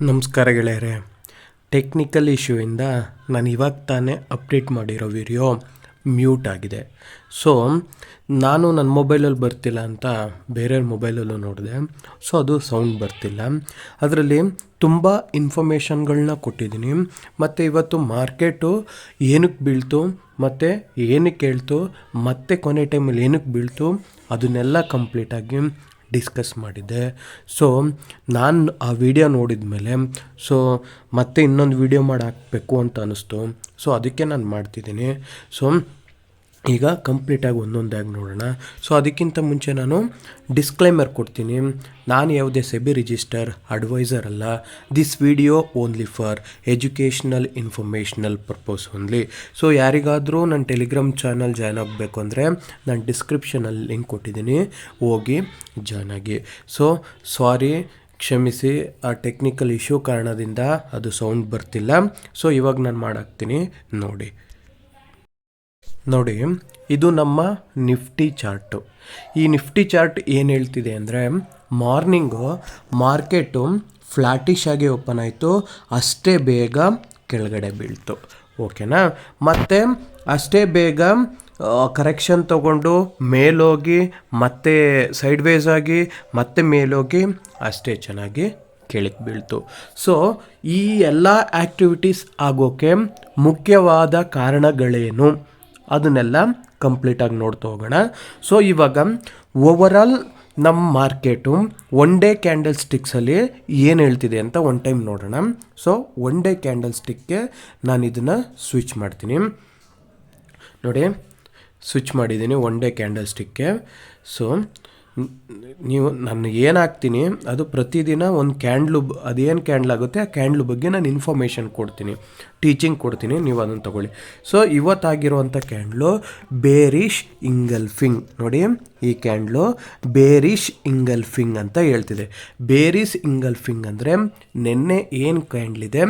ನಮಸ್ಕಾರ ಗೆಳೆಯರೆ. ಟೆಕ್ನಿಕಲ್ ಇಶ್ಯೂಯಿಂದ ನಾನು ಇವಾಗ ತಾನೇ ಅಪ್ಡೇಟ್ ಮಾಡಿರೋ ವಿಡಿಯೋ ಮ್ಯೂಟ್ ಆಗಿದೆ. ಸೊ ನಾನು ನನ್ನ ಮೊಬೈಲಲ್ಲಿ ಬರ್ತಿಲ್ಲ ಅಂತ ಬೇರೆಯವ್ರ ಮೊಬೈಲಲ್ಲೂ ನೋಡಿದೆ. ಸೊ ಅದು ಸೌಂಡ್ ಬರ್ತಿಲ್ಲ. ಅದರಲ್ಲಿ ತುಂಬ ಇನ್ಫಾರ್ಮೇಷನ್ಗಳನ್ನ ಕೊಟ್ಟಿದ್ದೀನಿ. ಮತ್ತು ಇವತ್ತು ಮಾರ್ಕೆಟು ಏನಕ್ಕೆ ಬೀಳ್ತು, ಮತ್ತು ಏನಕ್ಕೆ ಹೇಳ್ತು, ಮತ್ತೆ ಕೊನೆ ಟೈಮಲ್ಲಿ ಏನಕ್ಕೆ ಬೀಳ್ತು, ಅದನ್ನೆಲ್ಲ ಕಂಪ್ಲೀಟಾಗಿ ಡಿಸ್ಕಸ್ ಮಾಡಿದ್ದೆ. ಸೊ ನಾನು ಆ ವಿಡಿಯೋ ನೋಡಿದ ಮೇಲೆ ಸೊ ಮತ್ತೆ ಇನ್ನೊಂದು ವಿಡಿಯೋ ಮಾಡಿ ಹಾಕಬೇಕು ಅಂತ ಅನ್ನಿಸ್ತು ಸೊ ಅದಕ್ಕೆ ನಾನು ಮಾಡ್ತಿದ್ದೀನಿ. ಸೊ ಈಗ ಕಂಪ್ಲೀಟಾಗಿ ಒಂದೊಂದಾಗಿ ನೋಡೋಣ. ಸೊ ಅದಕ್ಕಿಂತ ಮುಂಚೆ ನಾನು ಡಿಸ್ಕ್ಲೈಮರ್ ಕೊಡ್ತೀನಿ. ನಾನು ಯಾವುದೇ ಸೆಬಿ ರಿಜಿಸ್ಟರ್ ಅಡ್ವೈಸರ್ ಅಲ್ಲ. This video only for educational informational purpose only so ಯಾರಿಗಾದರೂ ನನ್ನ ಟೆಲಿಗ್ರಾಮ್ ಚಾನಲ್ ಜಾಯ್ನ್ ಆಗಬೇಕು ಅಂದರೆ ನಾನು ಡಿಸ್ಕ್ರಿಪ್ಷನಲ್ಲಿ ಲಿಂಕ್ ಕೊಟ್ಟಿದ್ದೀನಿ. ಹೋಗಿ ಜಾಯ್ನ್ ಆಗಿ. ಸೊ ಸಾರಿ ಕ್ಷಮಿಸಿ, ಆ ಟೆಕ್ನಿಕಲ್ ಇಶ್ಯೂ ಕಾರಣದಿಂದ ಅದು ಸೌಂಡ್ ಬರ್ತಿಲ್ಲ. ಸೊ ಇವಾಗ ನಾನು ಮಾಡಾಕ್ತೀನಿ. ನೋಡಿ. ನೋಡಿ, ಇದು ನಮ್ಮ ನಿಫ್ಟಿ ಚಾರ್ಟು. ಈ ನಿಫ್ಟಿ ಚಾರ್ಟ್ ಏನು ಹೇಳ್ತಿದೆ ಅಂದರೆ, ಮಾರ್ನಿಂಗು ಮಾರ್ಕೆಟು ಫ್ಲ್ಯಾಟಿಶ್ ಆಗಿ ಓಪನ್ ಆಯಿತು, ಅಷ್ಟೇ ಬೇಗ ಕೆಳಗಡೆ ಬೀಳ್ತು. ಓಕೆನಾ? ಮತ್ತು ಅಷ್ಟೇ ಬೇಗ ಕರೆಕ್ಷನ್ ತಗೊಂಡು ಮೇಲೋಗಿ, ಮತ್ತೆ ಸೈಡ್ ವೇಸ್ ಆಗಿ, ಮತ್ತೆ ಮೇಲೋಗಿ ಅಷ್ಟೇ ಚೆನ್ನಾಗಿ ಕೆಳಕ್ಕೆ ಬೀಳ್ತು. ಸೊ ಈ ಎಲ್ಲ ಆ್ಯಕ್ಟಿವಿಟೀಸ್ ಆಗೋಕ್ಕೆ ಮುಖ್ಯವಾದ ಕಾರಣಗಳೇನು? ಅದನ್ನೆಲ್ಲ ಕಂಪ್ಲೀಟಾಗಿ ನೋಡ್ತಾ ಹೋಗೋಣ. ಸೊ ಇವಾಗ ಓವರಾಲ್ ನಮ್ಮ ಮಾರ್ಕೆಟು ಒನ್ ಡೇ ಕ್ಯಾಂಡಲ್ ಸ್ಟಿಕ್ಸಲ್ಲಿ ಏನು ಹೇಳ್ತಿದೆ ಅಂತ ಒನ್ ಟೈಮ್ ನೋಡೋಣ. ಸೊ ಒನ್ ಡೇ ಕ್ಯಾಂಡಲ್ ಸ್ಟಿಕ್ಗೆ ನಾನು ಇದನ್ನು ಸ್ವಿಚ್ ಮಾಡ್ತೀನಿ. ನೋಡಿ ಸ್ವಿಚ್ ಮಾಡಿದ್ದೀನಿ ಒನ್ ಡೇ ಕ್ಯಾಂಡಲ್ ಸ್ಟಿಕ್ಗೆ ಸೊ ನೀವು ನಾನು ಏನಾಗ್ತೀನಿ, ಅದು ಪ್ರತಿದಿನ ಒಂದು ಕ್ಯಾಂಡ್ಲು ಅದೇನು ಕ್ಯಾಂಡ್ಲ್ ಆಗುತ್ತೆ, ಆ ಕ್ಯಾಂಡ್ಲು ಬಗ್ಗೆ ನಾನು ಇನ್ಫಾರ್ಮೇಷನ್ ಕೊಡ್ತೀನಿ, ಟೀಚಿಂಗ್ ಕೊಡ್ತೀನಿ, ನೀವು ಅದನ್ನು ತಗೊಳ್ಳಿ. ಸೊ, ಇವತ್ತಾಗಿರುವಂಥ ಕ್ಯಾಂಡ್ಲು ಬೇರಿಶ್ ಇಂಗಲ್ಫಿಂಗ್. ನೋಡಿ ಈ ಕ್ಯಾಂಡ್ಲು ಬೇರಿಶ್ ಇಂಗಲ್ಫಿಂಗ್ ಅಂತ ಹೇಳ್ತಿದೆ. ಬೇರಿಸ್ ಇಂಗಲ್ಫಿಂಗ್ ಅಂದರೆ ನಿನ್ನೆ ಏನು ಕ್ಯಾಂಡ್ಲಿದೆ?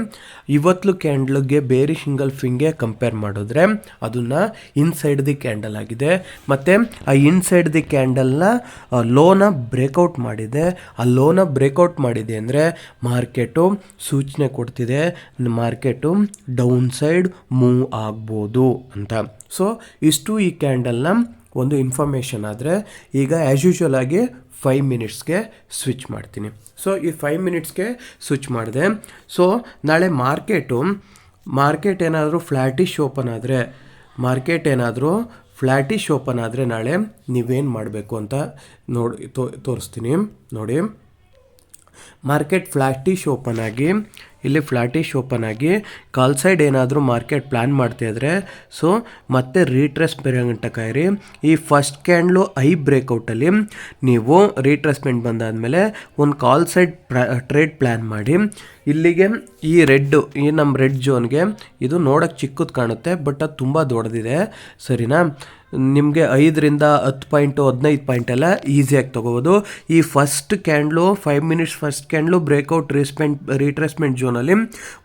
ಇವತ್ತು ಕ್ಯಾಂಡ್ಲಿಗೆ ಬೇರಿಶ್ ಇಂಗಲ್ಫಿಂಗ್ಗೆ ಕಂಪೇರ್ ಮಾಡಿದ್ರೆ ಅದನ್ನು ಇನ್ಸೈಡ್ ದಿ ಕ್ಯಾಂಡಲ್ ಆಗಿದೆ. ಮತ್ತು ಆ ಇನ್ಸೈಡ್ ದಿ ಕ್ಯಾಂಡಲ್ನ ಲೋನ ಬ್ರೇಕೌಟ್ ಮಾಡಿದೆ. ಆ ಲೋನ ಬ್ರೇಕೌಟ್ ಮಾಡಿದೆ ಅಂದರೆ ಮಾರ್ಕೆಟು ಸೂಚನೆ ಕೊಡ್ತಿದೆ. ಮಾರ್ಕೆಟು ಡೌನ್ ಸೈಡ್ ಮೂವ್ ಆಗ್ಬೋದು ಅಂತ. ಸೊ ಇಷ್ಟು ಈ ಕ್ಯಾಂಡಲ್ನ ಒಂದು ಇನ್ಫಾರ್ಮೇಷನ್ ಆದರೆ ಈಗ ಆ್ಯಸ್ ಯೂಶ್ವಲ್ ಆಗಿ ಫೈವ್ ಮಿನಿಟ್ಸ್ಗೆ ಸ್ವಿಚ್ ಮಾಡ್ತೀನಿ. ಸೊ ಈ ಫೈವ್ ಮಿನಿಟ್ಸ್ಗೆ ಸ್ವಿಚ್ ಮಾಡಿದೆ. ಸೊ ನಾಳೆ ಮಾರ್ಕೆಟು ಮಾರ್ಕೆಟ್ ಏನಾದರೂ ಫ್ಲ್ಯಾಟಿಶ್ ಓಪನ್ ಆದರೆ ಮಾರ್ಕೆಟ್ ಏನಾದರೂ ಫ್ಲ್ಯಾಟಿಶ್ ಓಪನ್ ಆದರೆ ನಾಳೆ ನೀವೇನು ಮಾಡಬೇಕು ಅಂತ ನೋಡಿ ತೋರಿಸ್ತೀನಿ. ನೋಡಿ. ಮಾರ್ಕೆಟ್ ಫ್ಲ್ಯಾಟಿಶ್ ಓಪನ್ ಆಗಿ ಇಲ್ಲಿ ಫ್ಲಾಟಿಶ್ ಓಪನ್ ಆಗಿ ಕಾಲ್ ಸೈಡ್ ಏನಾದರೂ ಮಾರ್ಕೆಟ್ ಪ್ಲ್ಯಾನ್ ಮಾಡ್ತಾಯಿದ್ರೆ ಸೊ ಮತ್ತೆ ರೀಟ್ರೆಸ್ ಗಂಟ ಕಾಯಿರಿ ಈ ಫಸ್ಟ್ ಕ್ಯಾಂಡ್ಲು ಐ ಬ್ರೇಕೌಟಲ್ಲಿ ನೀವು ರೀಟ್ರೆಸ್ಮೆಂಟ್ ಬಂದಾದಮೇಲೆ ಒಂದು ಕಾಲ್ ಸೈಡ್ ಟ್ರೇಡ್ ಪ್ಲ್ಯಾನ್ ಮಾಡಿ. ಇಲ್ಲಿಗೆ ಈ ರೆಡ್ಡು ಈ ನಮ್ಮ ರೆಡ್ ಜೋನ್ಗೆ ಇದು ನೋಡೋಕ್ಕೆ ಚಿಕ್ಕದು ಕಾಣುತ್ತೆ, ಬಟ್ ಅದು ತುಂಬ ದೊಡ್ಡದಿದೆ. ಸರಿನಾ? ನಿಮಗೆ ಐದರಿಂದ ಹತ್ತು ಪಾಯಿಂಟು, ಹದಿನೈದು ಪಾಯಿಂಟ್ ಎಲ್ಲ ಈಸಿಯಾಗಿ ತೊಗೋಬೋದು. ಈ first candle, five minutes first candle breakout ರೀಸ್ಮೆಂಟ್ retracement ಜೋನಲ್ಲಿ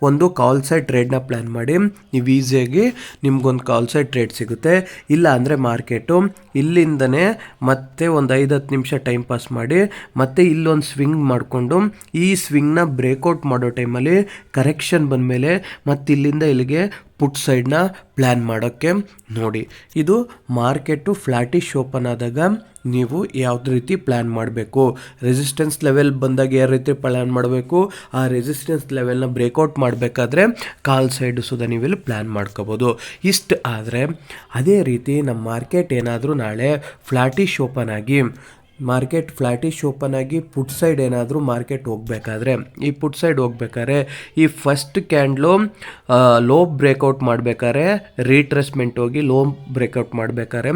ಒಂದು ಕಾಲ್ ಸೈಡ್ ಟ್ರೇಡ್ನ ಪ್ಲ್ಯಾನ್ ಮಾಡಿ, ನೀವು ಈಸಿಯಾಗಿ ನಿಮ್ಗೊಂದು ಕಾಲ್ ಸೈಡ್ ಟ್ರೇಡ್ ಸಿಗುತ್ತೆ. ಇಲ್ಲ ಅಂದರೆ ಮಾರ್ಕೆಟು ಇಲ್ಲಿಂದನೇ ಮತ್ತೆ ಒಂದು ಐದು ಹತ್ತು ನಿಮಿಷ ಟೈಮ್ ಪಾಸ್ ಮಾಡಿ, ಮತ್ತೆ ಇಲ್ಲೊಂದು ಸ್ವಿಂಗ್ ಮಾಡಿಕೊಂಡು, ಈ ಸ್ವಿಂಗ್ನ ಬ್ರೇಕೌಟ್ ಮಾಡೋ ಟೈಮಲ್ಲಿ ಕರೆಕ್ಷನ್ ಬಂದಮೇಲೆ ಮತ್ತು ಇಲ್ಲಿಂದ ಇಲ್ಲಿಗೆ ಪುಟ್ ಸೈಡ್ನ ಪ್ಲ್ಯಾನ್ ಮಾಡೋಕ್ಕೆ ನೋಡಿ. ಇದು ಮಾರ್ಕೆಟು ಫ್ಲ್ಯಾಟಿಶ್ ಓಪನ್ ಆದಾಗ ನೀವು ಯಾವುದೇ ರೀತಿ ಪ್ಲ್ಯಾನ್ ಮಾಡಬೇಕು? ರೆಸಿಸ್ಟೆನ್ಸ್ ಲೆವೆಲ್ ಬಂದಾಗ ಯಾವ ರೀತಿ ಪ್ಲ್ಯಾನ್ ಮಾಡಬೇಕು? ಆ ರೆಸಿಸ್ಟೆನ್ಸ್ ಲೆವೆಲ್ನ ಬ್ರೇಕೌಟ್ ಮಾಡಬೇಕಾದ್ರೆ ಕಾಲ್ ಸೈಡ್ ಸುದ ನೀವಿಲ್ಲಿ ಪ್ಲ್ಯಾನ್ ಮಾಡ್ಕೋಬೋದು. ಇಷ್ಟು ಆದರೆ ಅದೇ ರೀತಿ ನಮ್ಮ ಮಾರ್ಕೆಟ್ ಏನಾದರೂ ನಾಳೆ ಫ್ಲ್ಯಾಟಿಶ್ ಓಪನ್ ಆಗಿ ಮಾರ್ಕೆಟ್ ಫ್ಲ್ಯಾಟಿಶ್ ಓಪನ್ ಆಗಿ ಪುಟ್ ಸೈಡ್ ಏನಾದರೂ ಮಾರ್ಕೆಟ್ ಹೋಗಬೇಕಾದ್ರೆ, ಈ ಪುಟ್ ಸೈಡ್ ಹೋಗ್ಬೇಕಾದ್ರೆ, ಈ ಫಸ್ಟ್ ಕ್ಯಾಂಡ್ಲು ಲೋ ಬ್ರೇಕೌಟ್ ಮಾಡಬೇಕಾದ್ರೆ ರೀಟ್ರೆಸ್ಮೆಂಟ್ ಹೋಗಿ ಲೋ ಬ್ರೇಕೌಟ್ ಮಾಡಬೇಕಾದ್ರೆ,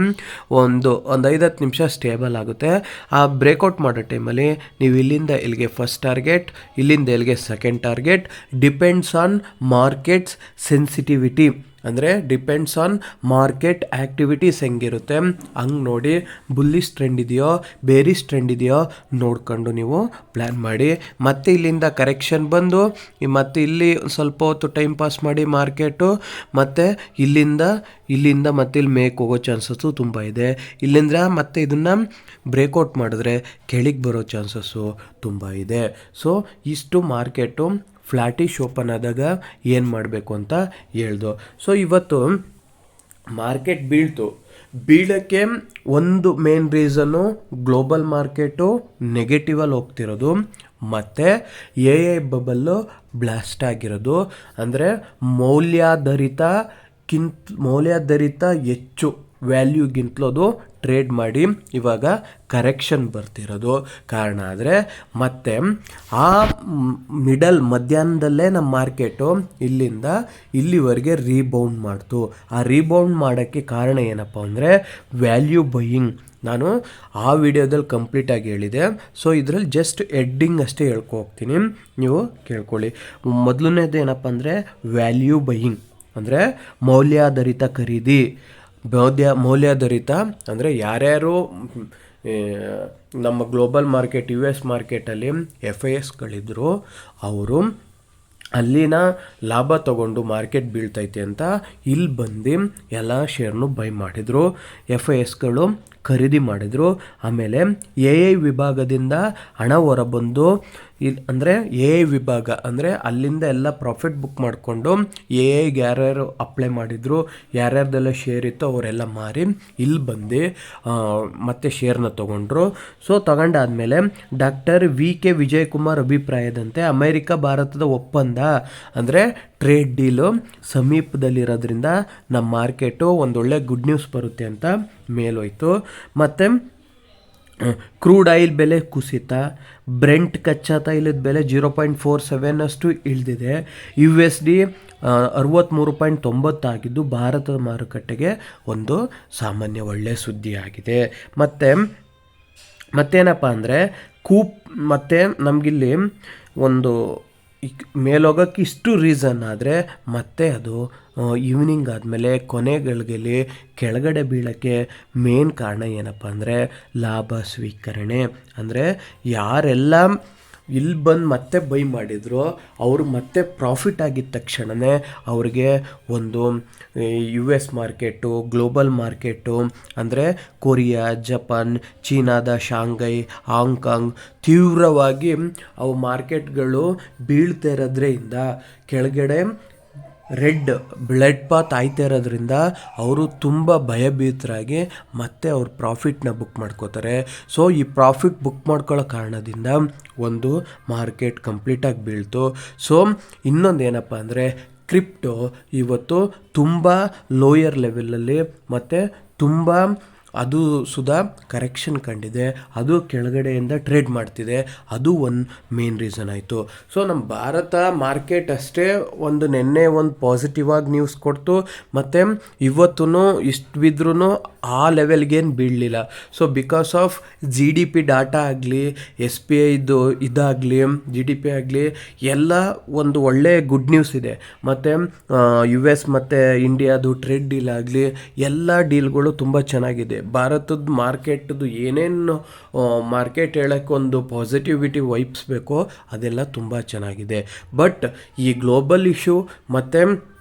ಒಂದು ಒಂದು ಐದತ್ತು ನಿಮಿಷ ಸ್ಟೇಬಲ್ ಆಗುತ್ತೆ. ಆ ಬ್ರೇಕೌಟ್ ಮಾಡೋ ಟೈಮಲ್ಲಿ ನೀವು ಇಲ್ಲಿಂದ ಇಲ್ಲಿಗೆ ಫಸ್ಟ್ ಟಾರ್ಗೆಟ್ ಇಲ್ಲಿಂದ ಇಲ್ಲಿಗೆ second target depends on market's sensitivity ಅಂದರೆ ಡಿಪೆಂಡ್ಸ್ ಆನ್ ಮಾರ್ಕೆಟ್ ಆ್ಯಕ್ಟಿವಿಟೀಸ್ ಹೆಂಗಿರುತ್ತೆ. ಹಂಗೆ ನೋಡಿ ಬುಲ್ಲಿಸ್ ಟ್ರೆಂಡ್ ಇದೆಯೋ ಬೇರಿಸ್ ಟ್ರೆಂಡ್ ಇದೆಯೋ ನೋಡ್ಕೊಂಡು ನೀವು ಪ್ಲ್ಯಾನ್ ಮಾಡಿ. ಮತ್ತೆ ಇಲ್ಲಿಂದ ಕರೆಕ್ಷನ್ ಬಂದು, ಮತ್ತೆ ಇಲ್ಲಿ ಸ್ವಲ್ಪ ಹೊತ್ತು ಟೈಮ್ ಪಾಸ್ ಮಾಡಿ ಮಾರ್ಕೆಟು ಮತ್ತು ಇಲ್ಲಿಂದ ಇಲ್ಲಿಂದ ಮತ್ತೆ ಇಲ್ಲಿ ಮೇಕ್ ಹೋಗೋ ಚಾನ್ಸಸ್ಸು ತುಂಬ ಇದೆ. ಇಲ್ಲಿಂದ ಮತ್ತೆ ಇದನ್ನು ಬ್ರೇಕೌಟ್ ಮಾಡಿದ್ರೆ ಕೆಳಗೆ ಬರೋ ಚಾನ್ಸಸ್ಸು ತುಂಬ ಇದೆ. ಸೊ ಇಷ್ಟು ಮಾರ್ಕೆಟು ಫ್ಲ್ಯಾಟಿಶ್ ಓಪನ್ ಆದಾಗ ಏನು ಮಾಡಬೇಕು ಅಂತ ಹೇಳ್ದು. ಸೊ ಇವತ್ತು ಮಾರ್ಕೆಟ್ ಬೀಳ್ತು. ಬೀಳೋಕ್ಕೆ ಒಂದು ಮೇನ್ ರೀಸನ್ನು ಗ್ಲೋಬಲ್ ಮಾರ್ಕೆಟು ನೆಗೆಟಿವಲ್ಲಿ ಹೋಗ್ತಿರೋದು. ಮತ್ತು ಎ ಐ ಬಬಲ್ಲು ಬ್ಲಾಸ್ಟ್ ಆಗಿರೋದು. ಅಂದರೆ ಮೌಲ್ಯಾಧಾರಿತ ಕಿಂತ ಮೌಲ್ಯಾಧಾರಿತ ಹೆಚ್ಚು ವ್ಯಾಲ್ಯೂಗಿಂತಲೂ ಅದು ಟ್ರೇಡ್ ಮಾಡಿ ಇವಾಗ ಕರೆಕ್ಷನ್ ಬರ್ತಿರೋದು. ಕಾರಣ ಆದರೆ ಮತ್ತೆ ಆ ಮಿಡಲ್ ಮಧ್ಯಾಹ್ನದಲ್ಲೇ ನಮ್ಮ ಮಾರ್ಕೆಟು ಇಲ್ಲಿಂದ ಇಲ್ಲಿವರೆಗೆ ರೀಬೌಂಡ್ ಮಾಡ್ತು. ಆ ರೀಬೌಂಡ್ ಮಾಡೋಕ್ಕೆ ಕಾರಣ ಏನಪ್ಪ ಅಂದರೆ ವ್ಯಾಲ್ಯೂ ಬೈಯಿಂಗ್ ನಾನು ಆ ವಿಡಿಯೋದಲ್ಲಿ ಕಂಪ್ಲೀಟಾಗಿ ಹೇಳಿದೆ. ಸೊ ಇದರಲ್ಲಿ ಜಸ್ಟ್ ಎಡ್ಡಿಂಗ್ ಅಷ್ಟೇ ಹೇಳ್ಕೊ ಹೋಗ್ತೀನಿ. ನೀವು ಕೇಳ್ಕೊಳ್ಳಿ. ಮೊದಲನೇದು ಏನಪ್ಪ ಅಂದರೆ ವ್ಯಾಲ್ಯೂ ಬೈಯಿಂಗ್ ಅಂದರೆ ಮೌಲ್ಯಾಧಾರಿತ ಖರೀದಿ. ಮೌಲ್ಯ ಮೌಲ್ಯಾಧಾರಿತ ಅಂದರೆ ಯಾರ್ಯಾರು ನಮ್ಮ ಗ್ಲೋಬಲ್ ಮಾರ್ಕೆಟ್, ಯು ಎಸ್ ಮಾರ್ಕೆಟಲ್ಲಿ ಎಫ್ ಐ ಎಸ್ಗಳಿದ್ರು ಅವರು ಅಲ್ಲಿನ ಲಾಭ ತಗೊಂಡು ಮಾರ್ಕೆಟ್ ಬೀಳ್ತೈತೆ ಅಂತ ಇಲ್ಲಿ ಬಂದು ಎಲ್ಲ ಶೇರ್ನು ಬೈ ಮಾಡಿದರು. ಎಫ್ ಐ ಎಸ್ಗಳು ಖರೀದಿ ಮಾಡಿದರು. ಆಮೇಲೆ ಎ ಐ ವಿಭಾಗದಿಂದ ಹಣ ಹೊರಬಂದು ಇಲ್ಲಿ ಅಂದರೆ ಎ ಐ ವಿಭಾಗ ಅಂದರೆ ಅಲ್ಲಿಂದ ಎಲ್ಲ ಪ್ರಾಫಿಟ್ ಬುಕ್ ಮಾಡಿಕೊಂಡು ಎ ಐಗೆ ಯಾರ್ಯಾರು ಅಪ್ಲೈ ಮಾಡಿದ್ರು, ಯಾರ್ಯಾರ್ದೆಲ್ಲ ಶೇರ್ ಇತ್ತು ಅವರೆಲ್ಲ ಮಾರಿ ಇಲ್ಲಿ ಬಂದು ಮತ್ತೆ ಶೇರ್ನ ತೊಗೊಂಡ್ರು. ಸೊ ತಗೊಂಡಾದ್ಮೇಲೆ ಡಾಕ್ಟರ್ ವಿ ಕೆ ವಿಜಯಕುಮಾರ್ ಅಭಿಪ್ರಾಯದಂತೆ ಅಮೇರಿಕ ಭಾರತದ ಒಪ್ಪಂದ ಅಂದರೆ ಟ್ರೇಡ್ ಡೀಲು ಸಮೀಪದಲ್ಲಿರೋದ್ರಿಂದ ನಮ್ಮ ಮಾರ್ಕೆಟು ಒಂದೊಳ್ಳೆ ಗುಡ್ ನ್ಯೂಸ್ ಬರುತ್ತೆ ಅಂತ ಮೇಲೋಯ್ತು ಮತ್ತು ಕ್ರೂಡ್ ಆಯಿಲ್ ಬೆಲೆ ಕುಸಿತ ಬ್ರೆಂಟ್ ಕಚ್ಚಾ ತೈಲದ ಬೆಲೆ ಜೀರೋ ಪಾಯಿಂಟ್ ಫೋರ್ ಸೆವೆನ್ ಅಷ್ಟು ಇಳಿದಿದೆ. ಯು ಎಸ್ ಡಿ ಅರವತ್ತ್ಮೂರು ಪಾಯಿಂಟ್ ತೊಂಬತ್ತಾಗಿದ್ದು ಭಾರತದ ಮಾರುಕಟ್ಟೆಗೆ ಒಂದು ಸಾಮಾನ್ಯ ಒಳ್ಳೆಯ ಸುದ್ದಿಯಾಗಿದೆ. ಮತ್ತು, ಮತ್ತೇನಪ್ಪ ಅಂದರೆ, ಕೂಪ್, ಮತ್ತು ನಮಗಿಲ್ಲಿ ಒಂದು ಮೇಲೋಗೋಕ್ಕೆ ಇಷ್ಟು ರೀಸನ್ ಆದರೆ ಮತ್ತೆ ಅದು ಈವ್ನಿಂಗ್ ಆದಮೇಲೆ ಕೊನೆಗಳಿಗೆಲಿ ಕೆಳಗಡೆ ಬೀಳೋಕ್ಕೆ ಮೇನ್ ಕಾರಣ ಏನಪ್ಪ ಅಂದರೆ ಲಾಭ, ಸ್ವೀಕರಣೆ. ಅಂದರೆ ಯಾರೆಲ್ಲ ಇಲ್ಲಿ ಬಂದು ಮತ್ತೆ ಬೈ ಮಾಡಿದ್ರು, ಅವರು ಮತ್ತೆ ಪ್ರಾಫಿಟ್ ಆಗಿದ್ದ ತಕ್ಷಣವೇ ಅವ್ರಿಗೆ ಒಂದು U S market global market ಅಂದರೆ ಕೊರಿಯಾ ಜಪಾನ್ ಚೀನಾದ ಶಾಂಘೈ ಹಾಂಗ್ಕಾಂಗ್ ತೀವ್ರವಾಗಿ ಅವು ಮಾರ್ಕೆಟ್ಗಳು ಬೀಳ್ತಾ ಇರೋದ್ರಿಂದ ಕೆಳಗಡೆ ರೆಡ್ ಬ್ಲಡ್ ಪಾತ್ ಆಯ್ತಾ ಇರೋದ್ರಿಂದ ಅವರು ತುಂಬ ಭಯಭೀತರಾಗಿ ಮತ್ತೆ ಅವ್ರ ಪ್ರಾಫಿಟ್ನ ಬುಕ್ ಮಾಡ್ಕೋತಾರೆ. ಸೊ ಈ ಪ್ರಾಫಿಟ್ ಬುಕ್ ಮಾಡ್ಕೊಳ್ಳೋ ಕಾರಣದಿಂದ ಒಂದು ಮಾರ್ಕೆಟ್ ಕಂಪ್ಲೀಟಾಗಿ ಬೀಳ್ತು. ಸೊ ಇನ್ನೊಂದು ಏನಪ್ಪ ಅಂದರೆ ಕ್ರಿಪ್ಟೋ ಇವತ್ತು ತುಂಬ ಲೋಯರ್ ಲೆವೆಲಲ್ಲಿ ಮತ್ತು ತುಂಬ ಅದು ಸುಧಾ ಕರೆಕ್ಷನ್ ಕಂಡಿದೆ, ಅದು ಕೆಳಗಡೆಯಿಂದ ಟ್ರೇಡ್ ಮಾಡ್ತಿದೆ, ಅದು ಒಂದು ಮೇನ್ ರೀಸನ್ ಆಯಿತು. ಸೊ ನಮ್ಮ ಭಾರತ ಮಾರ್ಕೆಟ್ ಅಷ್ಟೇ ಒಂದು ನಿನ್ನೆ ಒಂದು ಪಾಸಿಟಿವ್ ಆಗಿ ನ್ಯೂಸ್ ಕೊಡ್ತು, ಮತ್ತು ಇವತ್ತೂ ಇಷ್ಟು ಬಿದ್ರೂ ಆ ಲೆವೆಲ್ಗೇನು ಬೀಳಲಿಲ್ಲ. So because of G D P data ಆಗಲಿ ಎಸ್ ಪಿ ಐದು ಇದಾಗಲಿ ಜಿ ಡಿ ಪಿ ಆಗಲಿ, ಎಲ್ಲ ಒಂದು ಒಳ್ಳೆಯ ಗುಡ್ ನ್ಯೂಸ್ ಇದೆ. ಮತ್ತು ಯು ಎಸ್ ಮತ್ತು ಇಂಡಿಯಾದು ಟ್ರೇಡ್ ಡೀಲ್ ಆಗಲಿ, ಎಲ್ಲ ಡೀಲ್ಗಳು ತುಂಬ ಚೆನ್ನಾಗಿದೆ. ಭಾರತದ ಮಾರ್ಕೆಟ್ದು ಏನೇನು ಮಾರ್ಕೆಟ್ ಹೇಳೋಕ್ಕೆ ಒಂದು ಪಾಸಿಟಿವಿಟಿ ವೈಪ್ಸ್ ಬೇಕೋ ಅದೆಲ್ಲ ತುಂಬ ಚೆನ್ನಾಗಿದೆ. ಬಟ್ ಈ ಗ್ಲೋಬಲ್ ಇಶ್ಯೂ ಮತ್ತು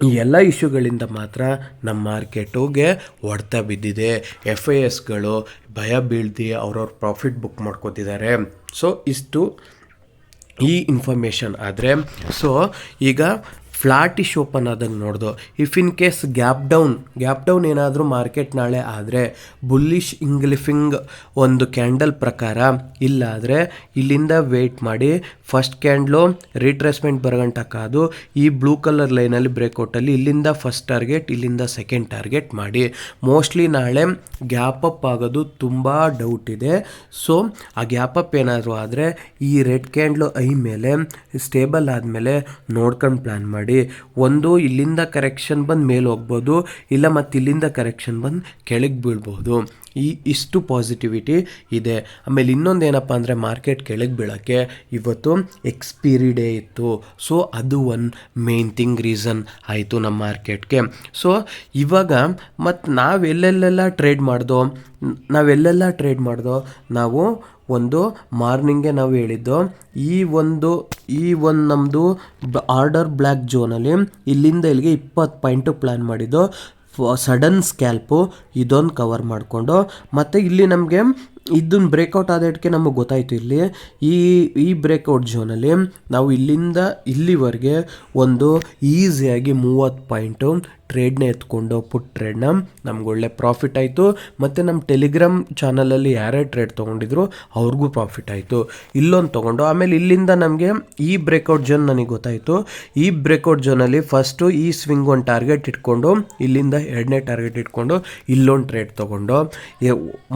ಈ ಎಲ್ಲ ಇಶ್ಯೂಗಳಿಂದ ಮಾತ್ರ ನಮ್ಮ ಮಾರ್ಕೆಟುಗೆ ಹೊಡೆತ ಬಿದ್ದಿದೆ. ಎಫ್ ಐ ಎಸ್ಗಳು ಭಯ ಬೀಳ್ದು ಅವ್ರವ್ರ ಪ್ರಾಫಿಟ್ ಬುಕ್ ಮಾಡ್ಕೋತಿದ್ದಾರೆ. ಸೊ ಇಷ್ಟು ಈ ಇನ್ಫಾರ್ಮೇಷನ್ ಆದರೆ. ಸೊ ಈಗ ಫ್ಲಾಟಿಶ್ ಓಪನ್ ಆದಂಗೆ ನೋಡ್ದು. If in case gap down gap down ಏನಾದರೂ ಮಾರ್ಕೆಟ್ ನಾಳೆ ಆದರೆ ಬುಲ್ಲಿಶ್ ಇಂಗ್ಲಿಫಿಂಗ್ ಒಂದು ಕ್ಯಾಂಡಲ್ ಪ್ರಕಾರ, ಇಲ್ಲಾದರೆ ಇಲ್ಲಿಂದ ವೆಯ್ಟ್ ಮಾಡಿ ಫಸ್ಟ್ ಕ್ಯಾಂಡ್ಲು ರಿಟ್ರೆಸ್ಮೆಂಟ್ ಬರಗಂಟ ಕಾದು, ಈ ಬ್ಲೂ ಕಲರ್ ಲೈನಲ್ಲಿ ಬ್ರೇಕೌಟಲ್ಲಿ ಇಲ್ಲಿಂದ ಫಸ್ಟ್ ಟಾರ್ಗೆಟ್ ಇಲ್ಲಿಂದ ಸೆಕೆಂಡ್ ಟಾರ್ಗೆಟ್ ಮಾಡಿ. ಮೋಸ್ಟ್ಲಿ ನಾಳೆ ಗ್ಯಾಪ್ ಅಪ್ ಆಗೋದು ತುಂಬ ಡೌಟ್ ಇದೆ. ಸೊ ಆ ಗ್ಯಾಪ್ ಅಪ್ ಏನಾದರೂ ಆದರೆ ಈ ರೆಡ್ ಕ್ಯಾಂಡ್ಲು ಐ ಮೇಲೆ ಸ್ಟೇಬಲ್ ಆದಮೇಲೆ ನೋಡ್ಕೊಂಡು ಪ್ಲ್ಯಾನ್ ಮಾಡಿ. ಒಂದು, ಇಲ್ಲಿಂದ ಕರೆಕ್ಷನ್ ಬಂದು ಮೇಲೆ ಹೋಗ್ಬೋದು, ಇಲ್ಲ ಮತ್ತು ಇಲ್ಲಿಂದ ಕರೆಕ್ಷನ್ ಬಂದು ಕೆಳಗೆ ಬೀಳ್ಬೋದು. ಈ ಇಷ್ಟು ಪಾಸಿಟಿವಿಟಿ ಇದೆ. ಆಮೇಲೆ ಇನ್ನೊಂದು ಏನಪ್ಪ ಅಂದರೆ ಮಾರ್ಕೆಟ್ ಕೆಳಗೆ ಬೀಳೋಕ್ಕೆ ಇವತ್ತು ಎಕ್ಸ್ಪೀರಿ ಡೇ ಇತ್ತು. ಸೊ ಅದು ಒನ್ ಮೇನ್ ಥಿಂಗ್ ರೀಸನ್ ಆಯಿತು ನಮ್ಮ ಮಾರ್ಕೆಟ್ಗೆ ಸೊ ಇವಾಗ ಮತ್ತು ನಾವೆಲ್ಲೆಲ್ಲೆಲ್ಲ ಟ್ರೇಡ್ ಮಾಡ್ದೋ ನಾವೆಲ್ಲೆಲ್ಲ ಟ್ರೇಡ್ ಮಾಡ್ದೋ, ನಾವು ಒಂದು ಮಾರ್ನಿಂಗೆ ನಾವು ಹೇಳಿದ್ದು, ಈ ಒಂದು ಈ ಒಂದು ನಮ್ಮದು ಆರ್ಡರ್ ಬ್ಲ್ಯಾಕ್ ಜೋನಲ್ಲಿ ಇಲ್ಲಿಂದ ಇಲ್ಲಿಗೆ ಇಪ್ಪತ್ತು ಪಾಯಿಂಟು ಪ್ಲ್ಯಾನ್ ಮಾಡಿದ್ದು. ಸಡನ್ ಸ್ಕ್ಯಾಲ್ಪು ಇದೊಂದು ಕವರ್ ಮಾಡಿಕೊಂಡು, ಮತ್ತು ಇಲ್ಲಿ ನಮಗೆ ಇದನ್ನ ಬ್ರೇಕೌಟ್ ಆದಕ್ಕೆ ನಮಗೆ ಗೊತ್ತಾಯಿತು ಇಲ್ಲಿ. ಈ ಈ ಬ್ರೇಕೌಟ್ ಜೋನಲ್ಲಿ ನಾವು ಇಲ್ಲಿಂದ ಇಲ್ಲಿವರೆಗೆ ಒಂದು ಈಸಿಯಾಗಿ ಮೂವತ್ತು ಪಾಯಿಂಟು ಟ್ರೇಡ್ನ ಎತ್ಕೊಂಡು ಪುಟ್ ಟ್ರೇಡ್ನ ನಮ್ಗೆ ಒಳ್ಳೆ ಪ್ರಾಫಿಟ್ ಆಯಿತು. ಮತ್ತು ನಮ್ಮ ಟೆಲಿಗ್ರಾಮ್ ಚಾನಲಲ್ಲಿ ಯಾರೇ ಟ್ರೇಡ್ ತೊಗೊಂಡಿದ್ರು ಅವ್ರಿಗೂ ಪ್ರಾಫಿಟ್ ಆಯಿತು. ಇಲ್ಲೊಂದು ತೊಗೊಂಡು, ಆಮೇಲೆ ಇಲ್ಲಿಂದ ನಮಗೆ ಈ ಬ್ರೇಕೌಟ್ ಜೋನ್ ನನಗೆ ಗೊತ್ತಾಯಿತು. ಈ ಬ್ರೇಕೌಟ್ ಜೋನಲ್ಲಿ ಫಸ್ಟು ಈ ಸ್ವಿಂಗ್ ಒಂದು ಟಾರ್ಗೆಟ್ ಇಟ್ಕೊಂಡು, ಇಲ್ಲಿಂದ ಎರಡನೇ ಟಾರ್ಗೆಟ್ ಇಟ್ಕೊಂಡು ಇಲ್ಲೊಂದು ಟ್ರೇಡ್ ತೊಗೊಂಡು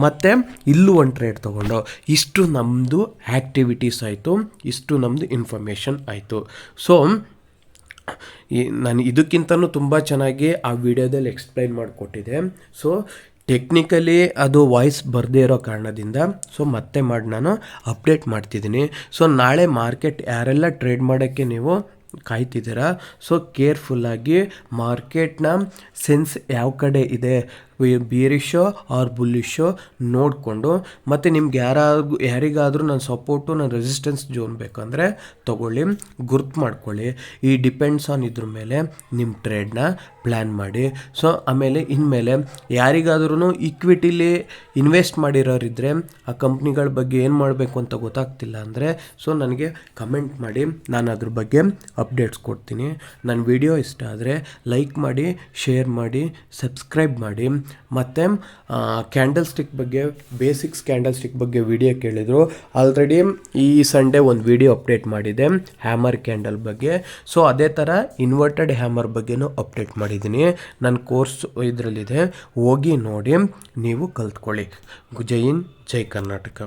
ಮತ್ತು ಇಲ್ಲೂ ಒಂದು ಟ್ರೇಡ್ ತೊಗೊಂಡು. ಇಷ್ಟು ನಮ್ಮದು ಆ್ಯಕ್ಟಿವಿಟೀಸ್ ಆಯಿತು, ಇಷ್ಟು ನಮ್ಮದು ಇನ್ಫಾರ್ಮೇಷನ್ ಆಯಿತು. ಸೊ ಈ ನಾನು ಇದಕ್ಕಿಂತನೂ ತುಂಬ ಚೆನ್ನಾಗಿ ಆ ವಿಡಿಯೋದಲ್ಲಿ ಎಕ್ಸ್ಪ್ಲೈನ್ ಮಾಡಿಕೊಟ್ಟಿದೆ. ಸೊ ಟೆಕ್ನಿಕಲಿ ಅದು ವಾಯ್ಸ್ ಬರದೇ ಇರೋ ಕಾರಣದಿಂದ ಸೊ ಮತ್ತೆ ಮಾಡಿ ನಾನು ಅಪ್ಡೇಟ್ ಮಾಡ್ತಿದ್ದೀನಿ. ಸೊ ನಾಳೆ ಮಾರ್ಕೆಟ್ ಯಾರೆಲ್ಲ ಟ್ರೇಡ್ ಮಾಡೋಕ್ಕೆ ನೀವು ಕಾಯ್ತಿದ್ದೀರಾ? ಸೊ ಕೇರ್ಫುಲ್ಲಾಗಿ ಮಾರ್ಕೆಟ್ನ ಸೆನ್ಸ್ ಯಾವ ಕಡೆ ಇದೆ ಬೀರಿಶೋ ಆರ್ ಬುಲ್ಲಿಶೋ ನೋಡಿಕೊಂಡು, ಮತ್ತು ನಿಮ್ಗೆ ಯಾರಾದ್ರೂ ಯಾರಿಗಾದರೂ ನನ್ನ ಸಪೋರ್ಟು ನನ್ನ ರೆಸಿಸ್ಟೆನ್ಸ್ ಜೋನ್ ಬೇಕಂದರೆ ತೊಗೊಳ್ಳಿ, ಗುರ್ತು ಮಾಡ್ಕೊಳ್ಳಿ. ಈ ಡಿಪೆಂಡ್ಸ್ ಆನ್ ಇದ್ರ ಮೇಲೆ ನಿಮ್ಮ ಟ್ರೇಡ್ನ ಪ್ಲ್ಯಾನ್ ಮಾಡಿ. ಸೊ ಆಮೇಲೆ ಇನ್ಮೇಲೆ ಯಾರಿಗಾದ್ರೂ ಇಕ್ವಿಟಿಲಿ ಇನ್ವೆಸ್ಟ್ ಮಾಡಿರೋರಿದ್ದರೆ ಆ ಕಂಪ್ನಿಗಳ ಬಗ್ಗೆ ಏನು ಮಾಡಬೇಕು ಅಂತ ಗೊತ್ತಾಗ್ತಿಲ್ಲ ಅಂದರೆ ಸೊ ನನಗೆ ಕಮೆಂಟ್ ಮಾಡಿ, ನಾನು ಅದ್ರ ಬಗ್ಗೆ ಅಪ್ಡೇಟ್ಸ್ ಕೊಡ್ತೀನಿ. ನನ್ನ ವಿಡಿಯೋ ಇಷ್ಟ ಆದರೆ ಲೈಕ್ ಮಾಡಿ ಶೇರ್ ಮಾಡಿ ಸಬ್ಸ್ಕ್ರೈಬ್ ಮಾಡಿ. ಮತ್ತು ಕ್ಯಾಂಡಲ್ ಸ್ಟಿಕ್ ಬಗ್ಗೆ ಬೇಸಿಕ್ಸ್ ಕ್ಯಾಂಡಲ್ ಸ್ಟಿಕ್ ಬಗ್ಗೆ ವಿಡಿಯೋ ಕೇಳಿದರು. ಆಲ್ರೆಡಿ ಈ ಸಂಡೇ ಒಂದು ವಿಡಿಯೋ ಅಪ್ಡೇಟ್ ಮಾಡಿದೆ ಹ್ಯಾಮರ್ ಕ್ಯಾಂಡಲ್ ಬಗ್ಗೆ. ಸೊ ಅದೇ ಥರ ಇನ್ವರ್ಟೆಡ್ ಹ್ಯಾಮರ್ ಬಗ್ಗೆನೂ ಅಪ್ಡೇಟ್ ಮಾಡಿದ್ದೀನಿ. ನನ್ನ ಕೋರ್ಸ್ ಇದರಲ್ಲಿದೆ, ಹೋಗಿ ನೋಡಿ, ನೀವು ಕಲ್ತ್ಕೊಳ್ಳಿ. ಜೈ ಹಿಂದ್, ಜೈ ಕರ್ನಾಟಕ.